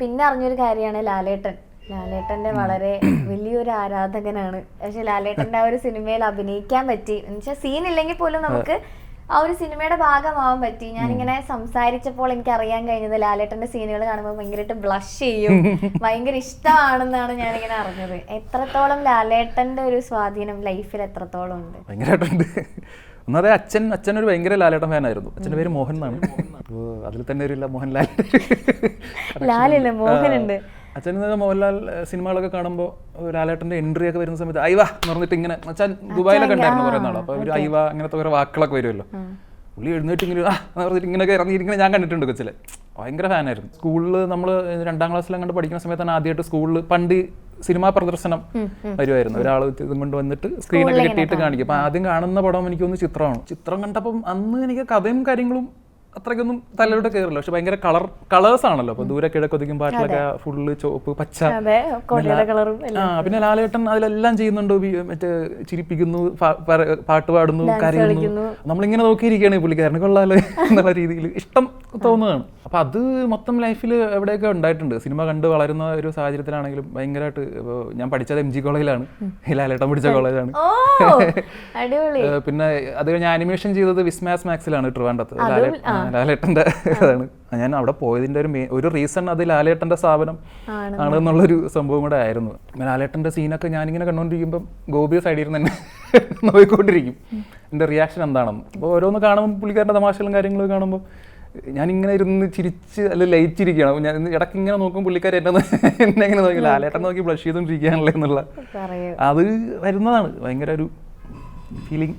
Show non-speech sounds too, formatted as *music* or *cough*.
പിന്നെ അറിഞ്ഞൊരു കാര്യമാണ് ലാലേട്ടൻ. ലാലേട്ടന്റെ വളരെ വലിയൊരു ആരാധകനാണ്. പക്ഷെ ലാലേട്ടന്റെ ആ ഒരു സിനിമയിൽ അഭിനയിക്കാൻ പറ്റി. എന്നുവെച്ചാൽ സീൻ ഇല്ലെങ്കിൽ പോലും നമുക്ക് ആ ഒരു സിനിമയുടെ ഭാഗമാവാൻ പറ്റി. ഞാനിങ്ങനെ സംസാരിച്ചപ്പോൾ എനിക്ക് അറിയാൻ കഴിഞ്ഞത് ലാലേട്ടന്റെ സീനുകൾ കാണുമ്പോൾ ഭയങ്കരമായിട്ട് ബ്ലഷ് ചെയ്യും. ഭയങ്കര ഇഷ്ടമാണെന്നാണ് ഞാനിങ്ങനെ അറിഞ്ഞത്. എത്രത്തോളം ലാലേട്ടന്റെ ഒരു സ്വാധീനം ലൈഫിൽ എത്രത്തോളം ഉണ്ട്? ഭയങ്കരമായിട്ടുണ്ട്. അച്ഛൻ അച്ഛൻ ഒരു ഭയങ്കര ലാലേട്ടൻ ഫാനായിരുന്നു അച്ഛന്റെ പേര് മോഹൻ എന്നാണ്. അപ്പോൾ അതിൽ തന്നെ ഒരു മോഹൻലാൽ. *laughs* ലാലില്ല മോഹനുണ്ട്. അച്ഛൻ മോഹൻലാൽ സിനിമകളൊക്കെ കാണുമ്പോൾ ലാലേട്ടന്റെ എൻട്രി ഒക്കെ വരുന്ന സമയത്ത് ഐവ എന്ന് പറഞ്ഞിട്ട് ഇങ്ങനെ അച്ഛൻ ദുബായിലൊക്കെ ഉണ്ടായിരുന്നു കുറേ നാൾ അപ്പോൾ ഒരു ഐവ അങ്ങനത്തെ കുറേ വാക്കുകളൊക്കെ വരുമല്ലോ. പുള്ളി എഴുന്നേറ്റ് ഇങ്ങനെ ആ എന്ന് പറഞ്ഞിട്ട് ഇങ്ങനെയൊക്കെ ഇറങ്ങിയിരിക്കുന്നത് ഞാൻ കണ്ടിട്ടുണ്ട് കൊച്ചിലെ. ഭയങ്കര ഫാനായിരുന്നു സ്കൂളിൽ നമ്മൾ രണ്ടാം ക്ലാസ്സിലും കണ്ട് പഠിക്കുന്ന സമയത്താണ് ആദ്യമായിട്ട് സ്കൂളിൽ പണ്ട് സിനിമാ പ്രദർശനം വരുമായിരുന്നു ഒരാൾ ഇതും കൊണ്ട് വന്നിട്ട് സ്ക്രീനൊക്കെ കെട്ടിയിട്ട് കാണിക്കും. അപ്പം ആദ്യം കാണുന്ന പടം എനിക്കൊന്ന് ചിത്രമാണ്. ചിത്രം കണ്ടപ്പം അന്ന് എനിക്ക് കഥയും കാര്യങ്ങളും അത്രയ്ക്കൊന്നും തലയിലോട്ട് കയറില്ല. പക്ഷെ ഭയങ്കര കളർ കളേഴ്സ് ആണല്ലോ. അപ്പൊ ദൂരെ കിഴക്കൊതിക്കും പാട്ടിലൊക്കെ ഫുള്ള് ചോപ്പ് പച്ച ആ പിന്നെ ലാലേട്ടൻ അതിലെല്ലാം ചെയ്യുന്നുണ്ട്. മറ്റേ ചിരിപ്പിക്കുന്നു പാട്ട് പാടുന്നു കരയുന്നു. നമ്മളിങ്ങനെ നോക്കിയിരിക്കുകയാണ് ഈ പുള്ളിക്കാരന്. കൊള്ളാലോ *laughs* എന്നുള്ള രീതിയിൽ. ഇഷ്ടം തോന്നുകയാണ് അപ്പൊ അത് മൊത്തം ലൈഫിൽ എവിടെയൊക്കെ ഉണ്ടായിട്ടുണ്ട്. സിനിമ കണ്ട് വളരുന്ന ഒരു സാഹചര്യത്തിലാണെങ്കിലും ഭയങ്കരമായിട്ട് ഞാൻ പഠിച്ചത് എം ജി കോളേജിലാണ് ലാലേട്ടൻ പഠിച്ച കോളേജാണ് *laughs* പിന്നെ അത് കഴിഞ്ഞ് ആനിമേഷൻ ചെയ്തത് വിസ്മാസ് മാക്സിലാണ് ട്രിവാൻഡത്ത് ലാലേ- ലാലേട്ടന്റെ ഇതാണ്. ഞാൻ അവിടെ പോയതിന്റെ ഒരു ഒരു റീസൺ അത് ലാലേട്ടന്റെ സ്ഥാപനം ആണെന്നുള്ളൊരു സംഭവം കൂടെ ആയിരുന്നു. ലാലേട്ടന്റെ സീനൊക്കെ ഞാനിങ്ങനെ കണ്ടുകൊണ്ടിരിക്കുമ്പം ഗോപിയെ സൈഡിൽ ഇരുന്ന് തന്നെ *laughs* നോക്കിക്കൊണ്ടിരിക്കും. എന്റെ റിയാക്ഷൻ എന്താണെന്ന്. അപ്പോൾ ഓരോന്ന് കാണുമ്പോൾ പുള്ളിക്കാരന്റെ തമാശകളും കാര്യങ്ങളും കാണുമ്പോൾ ഞാനിങ്ങനെ ഇരുന്ന് ചിരിച്ച് അല്ല ലയിച്ചിരിക്കുകയാണ്. അപ്പോൾ ഞാൻ ഇടയ്ക്ക് ഇങ്ങനെ നോക്കും പുള്ളിക്കാരെ എന്നെ എന്നെങ്ങനെ *laughs* എന്നെ എങ്ങനെ നോക്കി ലാലേട്ടൻ നോക്കി ബ്ലഷ് ചെയ്തുകൊണ്ടിരിക്കുകയാണല്ലോ എന്നുള്ള അത് വരുന്നതാണ്. ഭയങ്കര ഒരു ഫീലിംഗ്